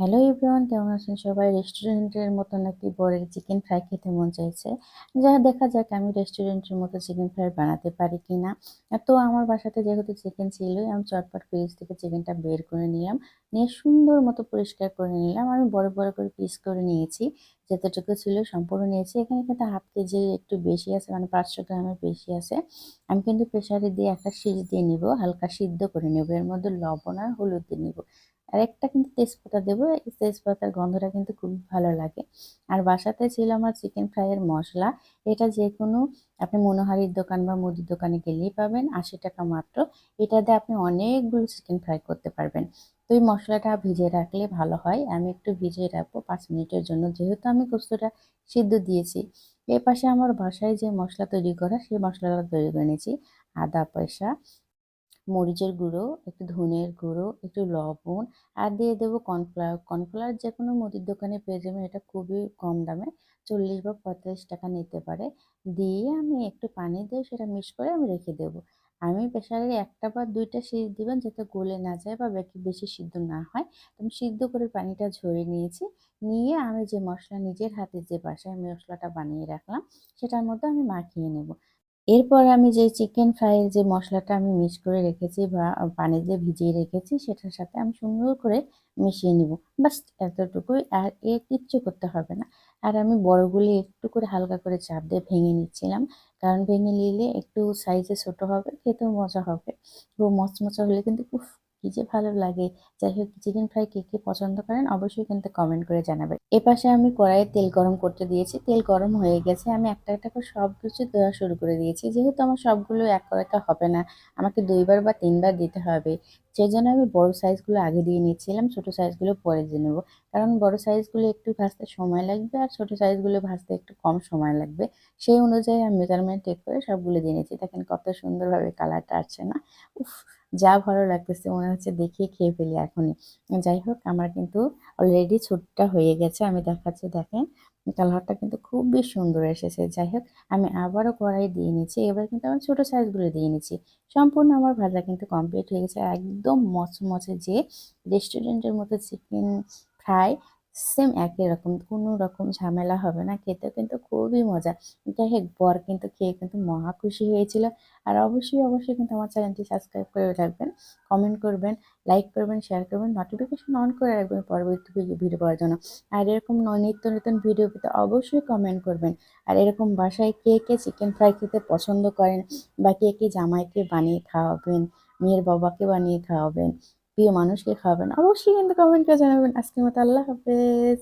Hello everyone কেমন আছেন সবাই? রেস্টুরেন্টের মতো নাকি বরের চিকেন ফ্রাই খেতে মন চাইছে? যা দেখা যাক আমি রেস্টুরেন্টের মতো চিকেন ফ্রাই বানাতে পারি কি না তো আমার বাসাতে যেহেতু চিকেন ছিলই আমি চটপট ফ্রিজ থেকে চিকেনটা বের করে নিলাম। নিয়ে সুন্দর মতো পরিষ্কার করে নিলাম। আমি বড় বড় করে পিস করে নিয়েছি। যতটুকু ছিল সম্পূর্ণ নিয়েছি। এখানে কিন্তু হাফ কেজি একটু বেশি আছে মানে পাঁচশো গ্রামের বেশি আছে। আমি কিন্তু প্রেশারে দিয়ে একটা সিজ দিয়ে নিব, হালকা সিদ্ধ করে নেব। এর মধ্যে লবণ আর হলুদ দিয়ে নিব। আর একটা কিন্তু তেজপাতা দেবো, এই তেজপাতার গন্ধটা কিন্তু খুব ভালো লাগে। আর বাসাতে ছিল আমার চিকেন ফ্রাইয়ের মশলা, এটা যে কোনো আপনি মনোহারির দোকান বা মুদির দোকানে গেলেই পাবেন, আশি টাকা মাত্র। এটা দিয়ে আপনি অনেকগুলো চিকেন ফ্রাই করতে পারবেন। তো এই মশলাটা ভিজিয়ে রাখলে ভালো হয়। আমি একটু ভিজিয়ে রাখব পাঁচ মিনিটের জন্য, যেহেতু আমি কস্তুটা সিদ্ধ দিয়েছি। এর পাশে আমার বাসায় যে মশলা তৈরি করা, সেই মশলাটা তৈরি করে নিয়েছি। আদা পয়সা মরিচের গুঁড়ো, একটু ধনের গুঁড়ো, একটু লবণ, আর দিয়ে দেবো কর্নফ্লাওয়ার। কর্নফ্লাওয়ার যে কোনো মুদির দোকানে পেয়ে যাবেন, এটা খুবই কম দামে, চল্লিশ বা পঁয়তাল্লিশ টাকা নিতে পারে। দিয়ে আমি একটু পানি দিয়ে সেটা মিক্স করে আমি রেখে দেবো। আমি প্রেশারে একটা বা দুইটা সিদ্ধ দিবেন, যাতে গলে না যায় বা বেশি সিদ্ধ না হয়। আমি সিদ্ধ করে পানিটা ঝরে নিয়েছি। নিয়ে আমি যে মশলা নিজের হাতে যে বাসায় মশলাটা বানিয়ে রাখলাম, সেটার মধ্যে আমি মাখিয়ে নেব। এরপর আমি যে চিকেন ফ্রাইয়ের যে মশলাটা আমি মিক্স করে রেখেছি বা পানি দিয়ে ভিজিয়ে রেখেছি, সেটার সাথে আমি সুন্দর করে মিশিয়ে নিব। বাস এতটুকুই আর এর কিচ্ছু করতে হবে না। আর আমি বড়গুলি একটু করে হালকা করে চাপ দিয়ে ভেঙে নিচ্ছিলাম, কারণ ভেঙে নিলে একটু সাইজে ছোট হবে, খেতেও মজা হবে। ও মচমচা হলে কিন্তু উফ কি যে ভালো লাগে। যাই হোক, চিকেন ফ্রাই কে কে পছন্দ করেন অবশ্যই কিন্তু কমেন্ট করে জানাবেন। এপাশে আমি কড়াইয়ে তেল গরম করতে দিয়েছি। তেল গরম হয়ে গেছে। আমি একটা একটা করে সব কিছু দেওয়া শুরু করে দিয়েছি। যেহেতু আমার সবগুলো এক করাটা হবে না, আমাকে দুইবার বা তিনবার দিতে হবে। সেই জন্য আমি বড় সাইজগুলো আগে দিয়ে নিচ্ছিলাম ছোট সাইজগুলো পরে দিয়ে নেব। কারণ বড় সাইজগুলো একটু ভাজতে সময় লাগবে আর ছোট সাইজগুলো ভাজতে একটু কম সময় লাগবে। সেই অনুযায়ী আমি মেজারমেন্ট টেক করে সবগুলো দিয়ে নিয়েছি। দেখেন কত সুন্দরভাবে কালারটা আসছে না? উফ, যা ভালো লাগতেছে মনে হচ্ছে দেখিয়ে খেয়ে ফেলি এখনই। যাই হোক, আমার কিন্তু অলরেডি ছুটটা হয়ে গেছে। আমি দেখাচ্ছি, দেখেন। কালারটা কিন্তু খুবই সুন্দর এসেছে। যাই হোক আমি আবারও কড়াই দিয়ে নিচ্ছি। এবার কিন্তু আমি ছোটো সাইজগুলো দিয়ে নিচ্ছি। সম্পূর্ণ আমার ভাজা কিন্তু কমপ্লিট হয়ে গেছে। একদম মচমচে যে রেস্টুরেন্টের মতো চিকেন ফ্রাই সেম একই রকম, কোনো রকম ঝামেলা হবে না খেতে কিন্তু খুবই মজা। যাই হোক বর কিন্তু খেয়ে কিন্তু মহা খুশি হয়েছিল। আর অবশ্যই অবশ্যই কিন্তু আমার চ্যানেলটি সাবস্ক্রাইব করে রাখবেন কমেন্ট করবেন লাইক করবেন শেয়ার করবেন নোটিফিকেশন অন করে রাখবেন পরবর্তী ভিডিও পাওয়ার জন্য। আর এরকম নিত্য নতুন ভিডিও পেতে অবশ্যই কমেন্ট করবেন। আর এরকম বাসায় কে কে চিকেন ফ্রাই খেতে পছন্দ করেন বা কে কে জামাইকে বানিয়ে খাওয়াবেন, মেয়ের বাবাকে বানিয়ে খাওয়াবেন প্রিয় মানুষকে খাওয়াবেন। অবশ্যই কিন্তু কমেন্ট করে জানাবেন। আজকের মতো আল্লাহ হাফেজ।